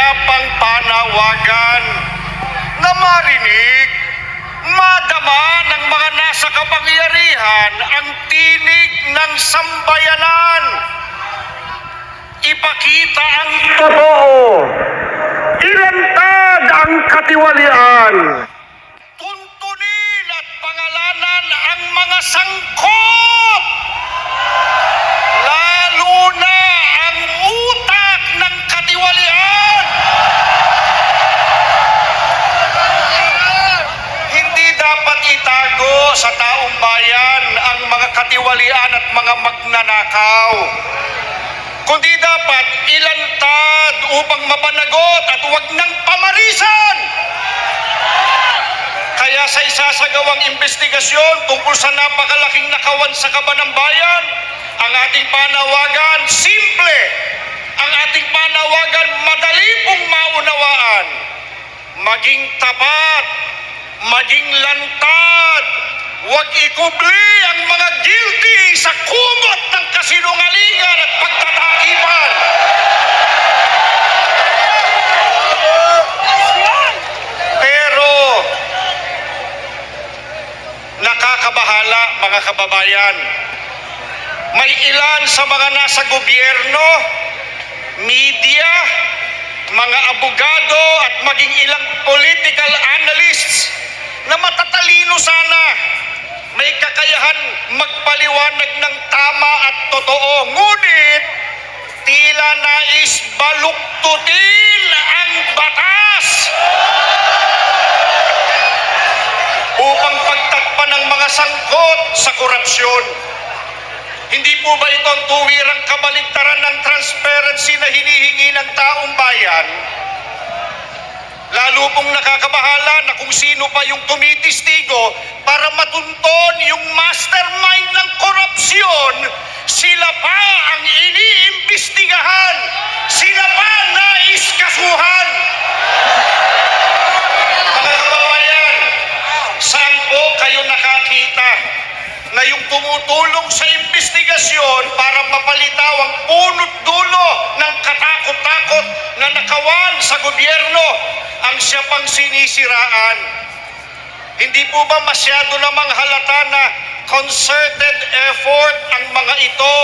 mapayapang panawagan na marinig, madama ng mga nasa kapangyarihan ang tinig ng sambayanan. Ipakita ang totoo. Ilantad ang katiwalian. Tuntunin at pangalanan ang mga sangkot. Lalo na ang utak ng katiwalian. Hindi dapat itago sa taong bayan ang mga katiwalian at mga magnanakaw. Kundi dapat ilantad upang mapanagot at huwag nang pamarisan. Kaya sa isasagawang investigasyon tungkol sa napakalaking nakawan sa kaban ng bayan, ang ating panawagan, simple. Ang ating panawagan, madali pong maunawaan. Maging tapat, maging lantad, huwag ikubli ang mga guilty sa kumot ng kasinungalingan at pagtatakipan. Pero nakakabahala mga kababayan. May ilan sa mga nasa gobyerno, media, mga abogado at maging ilang political analysts na matatalino sana may kakayahan magpaliwanag ng tama at totoo. Ngunit tila nais baluktutin ang batas upang pagtakpan ng mga sangkot sa korupsyon. Hindi po ba ito ang tuwirang kabaligtaran ng transparency na hinihingi ng taong bayan? Lalo pong nakakabahala na kung sino pa yung tumitistigo para matunton yung mastermind ng korupsyon, sila pa ang iniimbestigahan, sila pa nais kasuhan. Mga kababayan, saan po kayo nakakita na yung tumutulong sa investigasyon para mapalitaw ang punot dulo ng katakot-takot na nakawan sa gobyerno ang siya pang sinisiraan? Hindi po ba masyado namang halata na concerted effort ang mga ito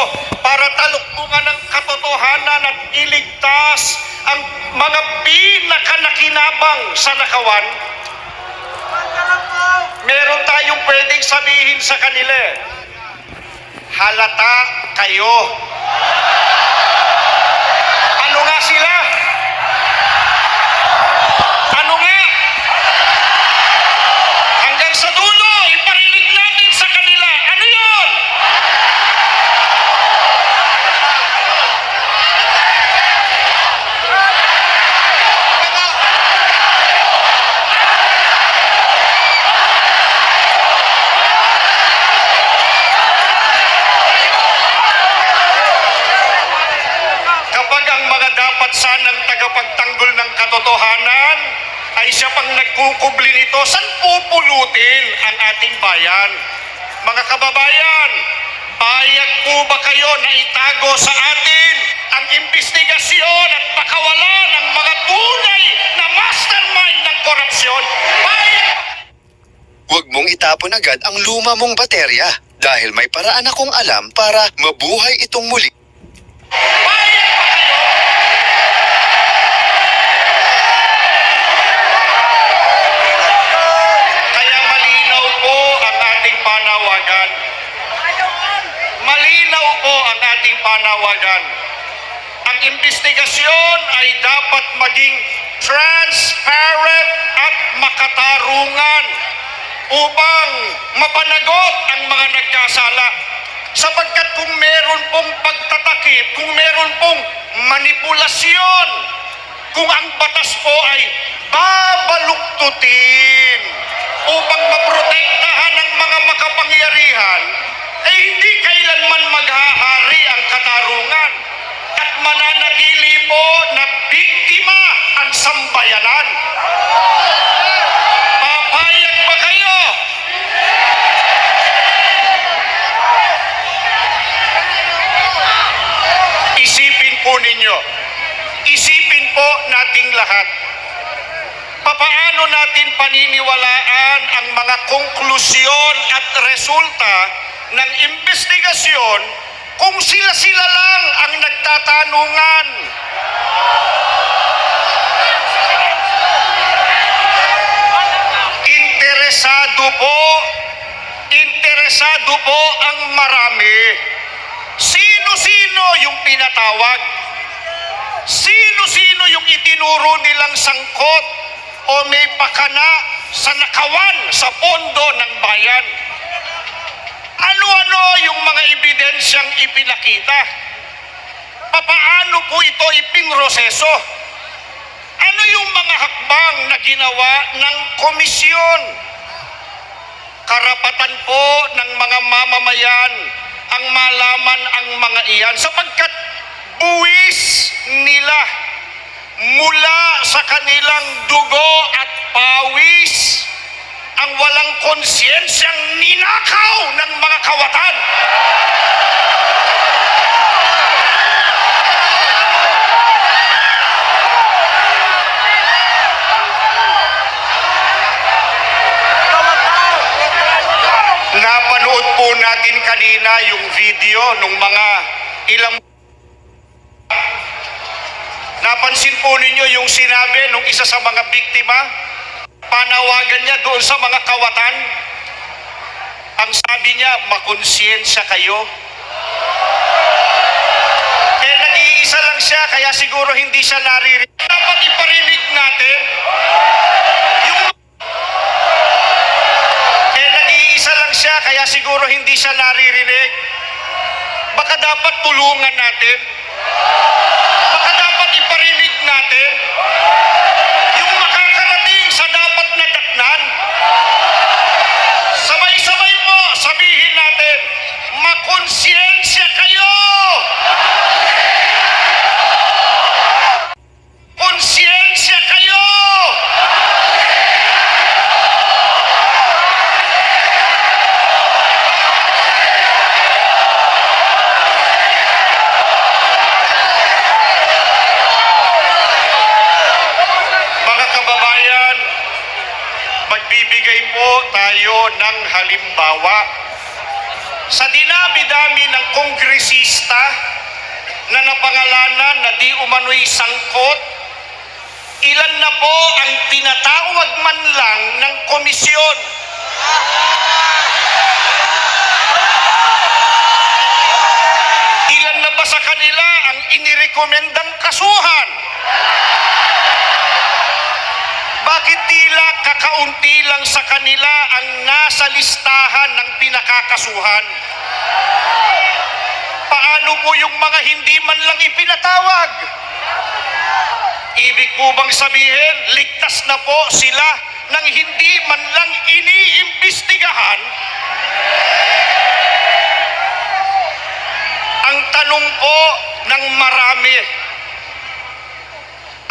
para taluktungan ng katotohanan at iligtas ang mga pinakanakinabang sa nakawan? Meron tayong pwedeng sabihin sa kanila. Halata kayo. Ano nga sila? Ano nga? Hanggang sa dulo, iparinig natin sa kanila. Ano yon? Kapag ang mga dapat sanang tagapagtanggol ng katotohanan ay siya pang nagkukubli nito, saan pupulutin ang ating bayan? Mga kababayan, payag po ba kayo na itago sa atin ang investigasyon at pakawalan ng mga tunay na mastermind ng korupsyon? Payag Huwag mong itapon agad ang luma mong baterya dahil may paraan akong alam para mabuhay itong muli. Payag panawagan. Ang investigasyon ay dapat maging transparent at makatarungan upang mapanagot ang mga nagkasala. Sapagkat kung meron pong pagtatakip, kung meron pong manipulasyon, kung ang batas po ay babaluktutin upang maprotektahan ang mga makapangyarihan, ay hindi kailanman maghahari katarungan at mananatili po na biktima ang sambayanan. Papayag ba kayo? Isipin po ninyo, isipin po na nating lahat. Papaano natin paniniwalaan ang mga konklusyon at resulta ng investigasyon kung sila-sila lang ang nagtatanungan? Interesado po, interesado po ang marami. Sino-sino yung pinatawag? Sino-sino yung itinuro nilang sangkot o may pakana sa nakawan sa pondo ng bayan? Ano-ano yung mga ebidensyang ipinakita? Papaano po ito ipinroseso? Ano yung mga hakbang na ginawa ng komisyon? Karapatan po ng mga mamamayan ang malaman ang mga iyan sapagkat buwis nila mula sa kanilang dugo at pawis ang walang konsyensyang ninakaw ng mga kawatan. Napanood po natin kanina yung video nung mga ilang Napansin po ninyo yung sinabi nung isa sa mga biktima, panawagan niya doon sa mga kawatan. Ang sabi niya, makonsyensya kayo. Eh, nag-iisa lang siya, kaya siguro hindi siya naririnig. Dapat iparinig natin eh, nag-iisa lang siya, kaya siguro hindi siya naririnig. Baka dapat tulungan natin. Baka dapat iparinig natin yung makakarating sa dapat na daknan. Sabay-sabay po, sabihin natin, makonsyensya kayo! Kanila ang inirekomendang kasuhan? Bakit tila kakaunti lang sa kanila ang nasa listahan ng pinakakasuhan? Paano po yung mga hindi man lang ipinatawag? Ibig po bang sabihin, ligtas na po sila nang hindi man lang iniimbestigahan? Tanong po ng marami,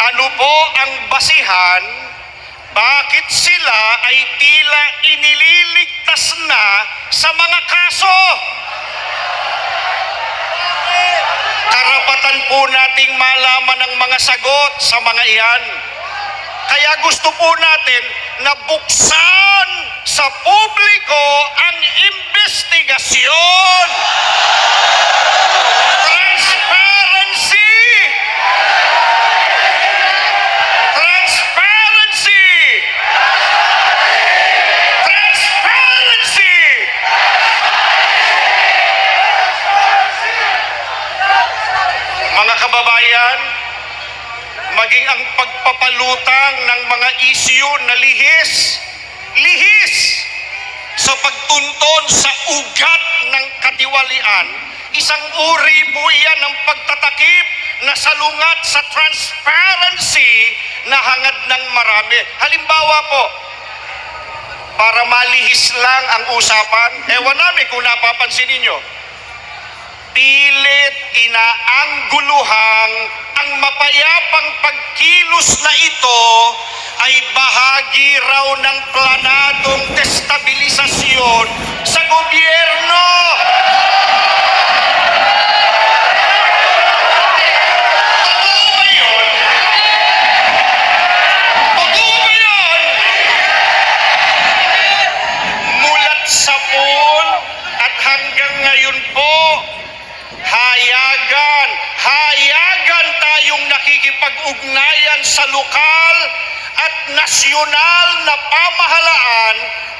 ano po ang basihan bakit sila ay tila inililigtas na sa mga kaso? Karapatan po nating malaman ang mga sagot sa mga iyan. Kaya gusto po natin na buksan sa publiko ang investigasyon. Kababayan, maging ang pagpapalutang ng mga isyu na lihis, lihis sa pagtunton sa ugat ng katiwalian, isang uri po iyan ng pagtatakip na salungat sa transparency na hangad ng marami. Halimbawa po, para malihis lang ang usapan, ewan namin kung napapansin ninyo, pilit inaangguluhang ang mapayapang pagkilos na ito ay bahagi raw ng planadong destabilisasyon sa lokal at nasyonal na pamahalaan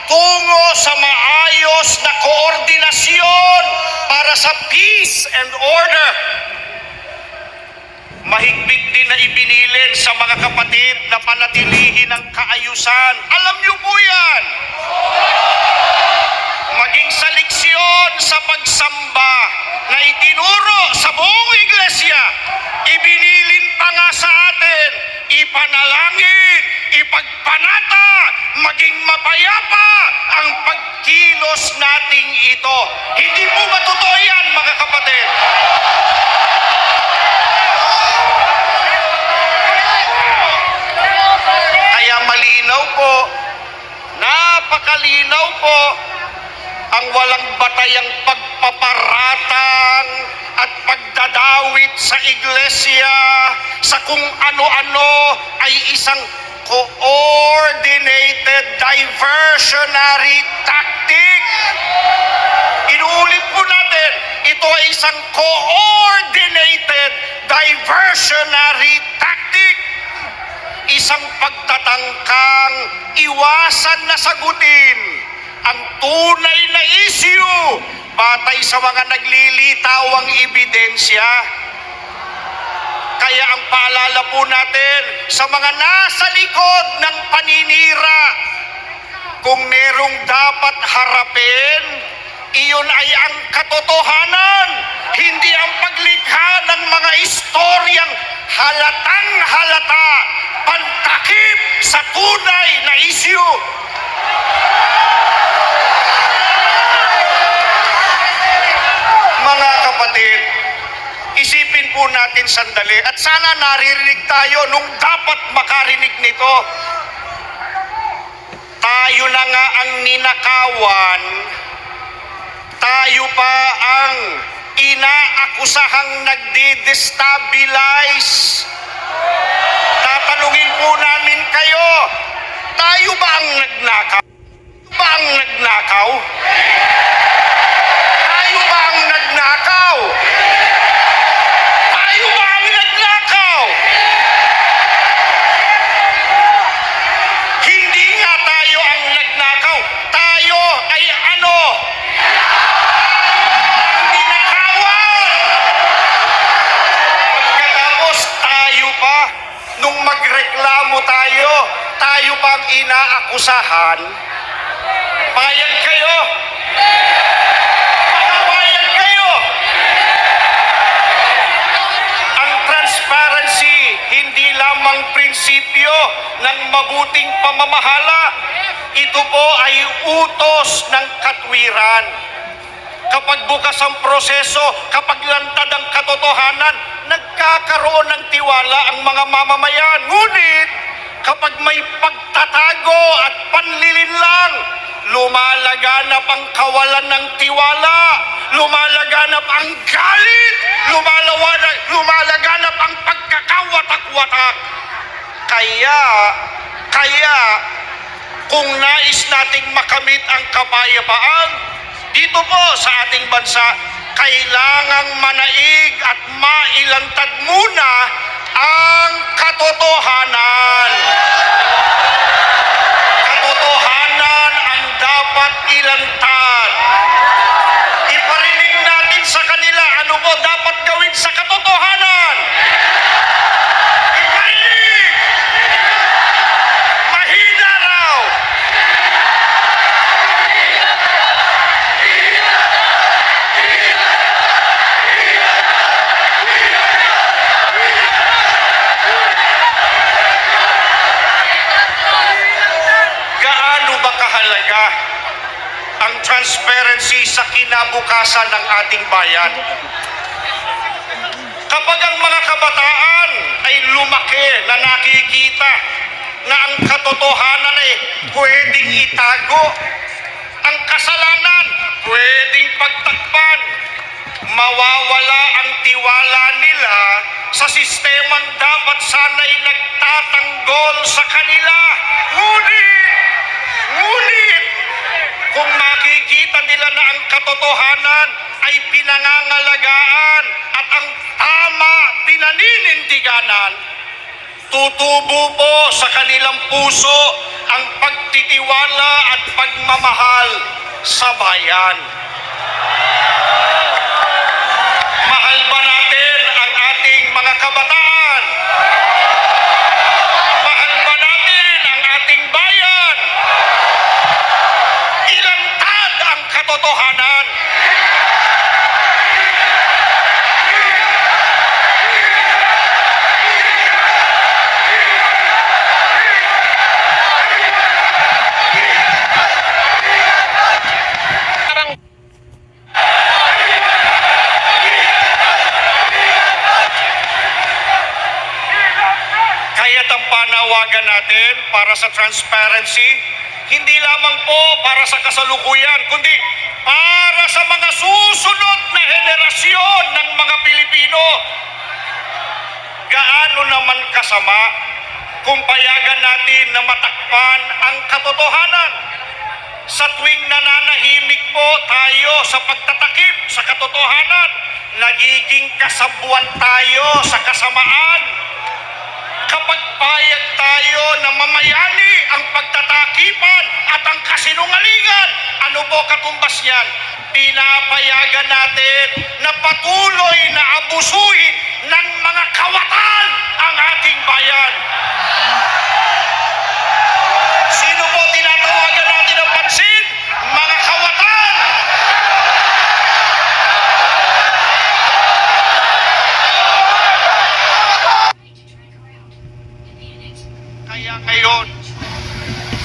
tungo sa maayos na koordinasyon para sa peace and order. Mahigpit din na ibinilin sa mga kapatid na panatilihin ang kaayusan. Alam niyo po yan! maging sa leksyon sa pagsamba na itinuro sa buong iglesia, ibinilin pa nga sa atin, ipanalangin, ipagpanata, maging mapayapa ang pagkilos nating ito. Hindi po ba totoo yan, mga kapatid? Kaya malinaw po, napakalinaw po, ang walang batayang pagpaparatang at pagdadawit sa iglesia sa kung ano-ano ay isang coordinated diversionary tactic. Inuulit po natin, ito ay isang coordinated diversionary tactic. Isang pagtatangkang iwasan na sagutin ang tunay na issue batay sa mga naglilitawang ebidensya. Kaya ang paalala po natin sa mga nasa likod ng paninira, kung merong dapat harapin, iyon ay ang katotohanan, hindi ang paglikha ng mga istoryang halatang halata, pantakip sa tunay na issue. Mga kapatid, isipin po natin sandali at sana naririnig tayo nung dapat makarinig nito. Tayo na nga ang ninakawan, tayo pa ang inaakusahang nagde-destabilize. Tatanungin po namin kayo, tayo ba ang nagnakaw? Ba ang nagnakaw? Tayo inaakusahan. Payag kayo. Pagkabayad kayo. Ang transparency, hindi lamang prinsipyo ng mabuting pamamahala. Ito po ay utos ng katwiran. Kapag bukas ang proseso, kapag lantad ang katotohanan, nagkakaroon ng tiwala ang mga mamamayan. Ngunit, kapag may pagtatago at panlilinlang, lumalaganap ang kawalan ng tiwala, lumalaganap ang galit, lumalawanag, lumalaganap ang pagkakawatak-watak. Kaya, kaya, kung nais nating makamit ang kapayapaan, dito po sa ating bansa, kailangang manaig at mailantad muna ang katotohanan. Katotohanan ang dapat ilantad. Iparinig natin sa kanila ano po dapat gawin sa katotohanan. Transparency sa kinabukasan ng ating bayan? Kapag ang mga kabataan ay lumaki na nakikita na ang katotohanan ay pwedeng itago, ang kasalanan pwedeng pagtakpan, mawawala ang tiwala nila sa sistemang dapat sana'y nagtatanggol sa kanila. Ngunit, ngunit, kung makikita nila na ang katotohanan ay pinangangalagaan at ang tama pinaninindiganan, tutubo po sa kanilang puso ang pagtitiwala at pagmamahal sa bayan. Mahal ba natin ang ating mga kabataan? Sa transparency, hindi lamang po para sa kasalukuyan, kundi para sa mga susunod na henerasyon ng mga Pilipino. Gaano naman kasama kung payagan natin na matakpan ang katotohanan? Sa tuwing nananahimik po tayo sa pagtatakip sa katotohanan, nagiging kasabuan tayo sa kasamaan kapag payag tayo na mamayani ang pagtatakipan at ang kasinungalingan, ano po katumbas niyan? Pinapayagan natin na patuloy na abusuhin ng mga kawatan ang ating bayan. Sino Kaya ngayon,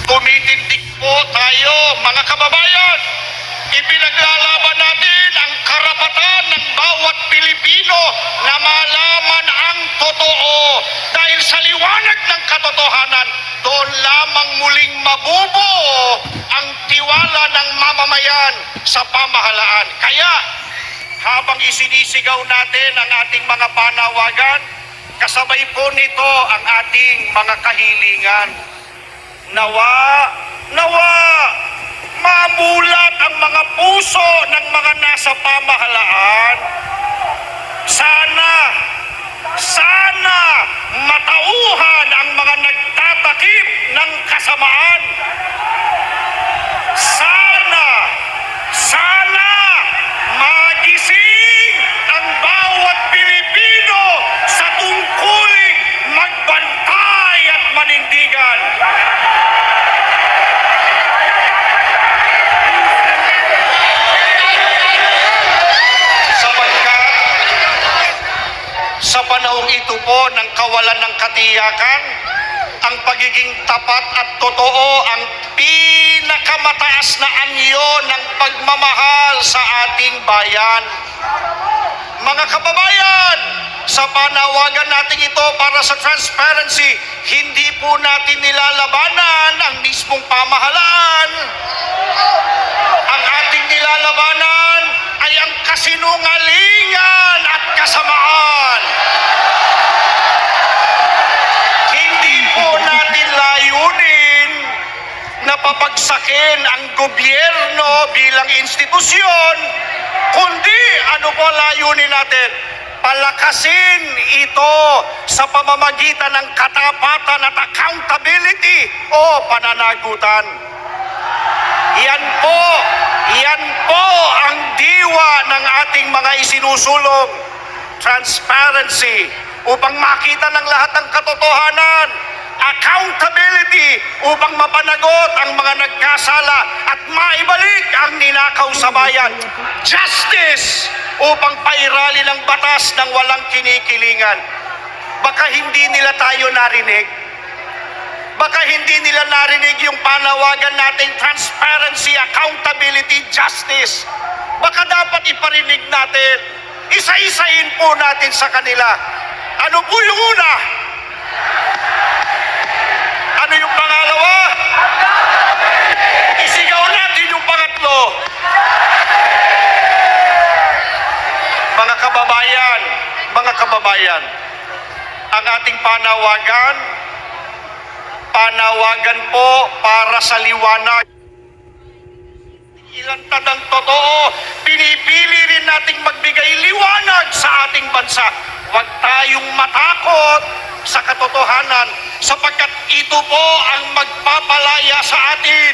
tumitindig po tayo, mga kababayan. Ipinaglalaban natin ang karapatan ng bawat Pilipino na malaman ang totoo. Dahil sa liwanag ng katotohanan, doon lamang muling mabubuo ang tiwala ng mamamayan sa pamahalaan. Kaya, habang isinisigaw natin ang ating mga panawagan, kasabay po nito ang ating mga kahilingan. Nawa, nawa, mamulat ang mga puso ng mga nasa pamahalaan. Sana, sana matauhan ang mga nagtatakip ng kasamaan. Panahong ito po ng kawalan ng katiyakan, ang pagiging tapat at totoo ang pinakamataas na anyo ng pagmamahal sa ating bayan. Mga kababayan, sa panawagan natin ito para sa transparency, hindi po natin nilalabanan ang mismong pamahalaan. Ang ating nilalabanan ay ang kasinungalingan at kasamaan. Hindi po natin layunin na papagsakin ang gobyerno bilang institusyon, kundi ano po layunin natin? Palakasin ito sa pamamagitan ng katapatan at accountability o pananagutan. Yan po, yan po ang diwa ng ating mga isinusulong transparency upang makita ng lahat ng katotohanan, accountability upang mapanagot ang mga nagkasala at maibalik ang ninakaw sa bayan, justice upang pairali ng batas ng walang kinikilingan. Baka hindi nila tayo narinig. Baka hindi nila narinig yung panawagan nating transparency, accountability, justice. Baka dapat iparinig natin. Isa-isahin po natin sa kanila. Ano po yung una? Ano yung pangalawa? Isigaw natin yung pangatlo. Mga kababayan, mga kababayan, ang ating panawagan, panawagan po para sa liwanag. Ilantad ang totoo, pinipili rin nating magbigay liwanag sa ating bansa. Huwag tayong matakot sa katotohanan sapagkat ito po ang magpapalaya sa atin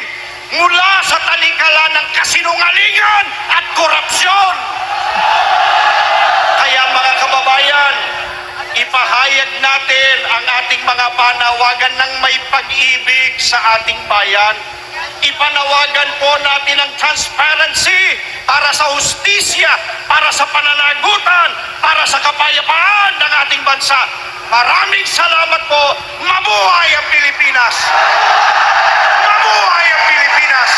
mula sa talikala ng kasinungalingan at korupsyon. Kaya mga kababayan, ipahayag natin ang ating mga panawagan ng may pag-ibig sa ating bayan. Ipanawagan po natin ang transparency para sa hustisya, para sa pananagutan, para sa kapayapaan ng ating bansa. Maraming salamat po. Mabuhay ang Pilipinas! Mabuhay ang Pilipinas!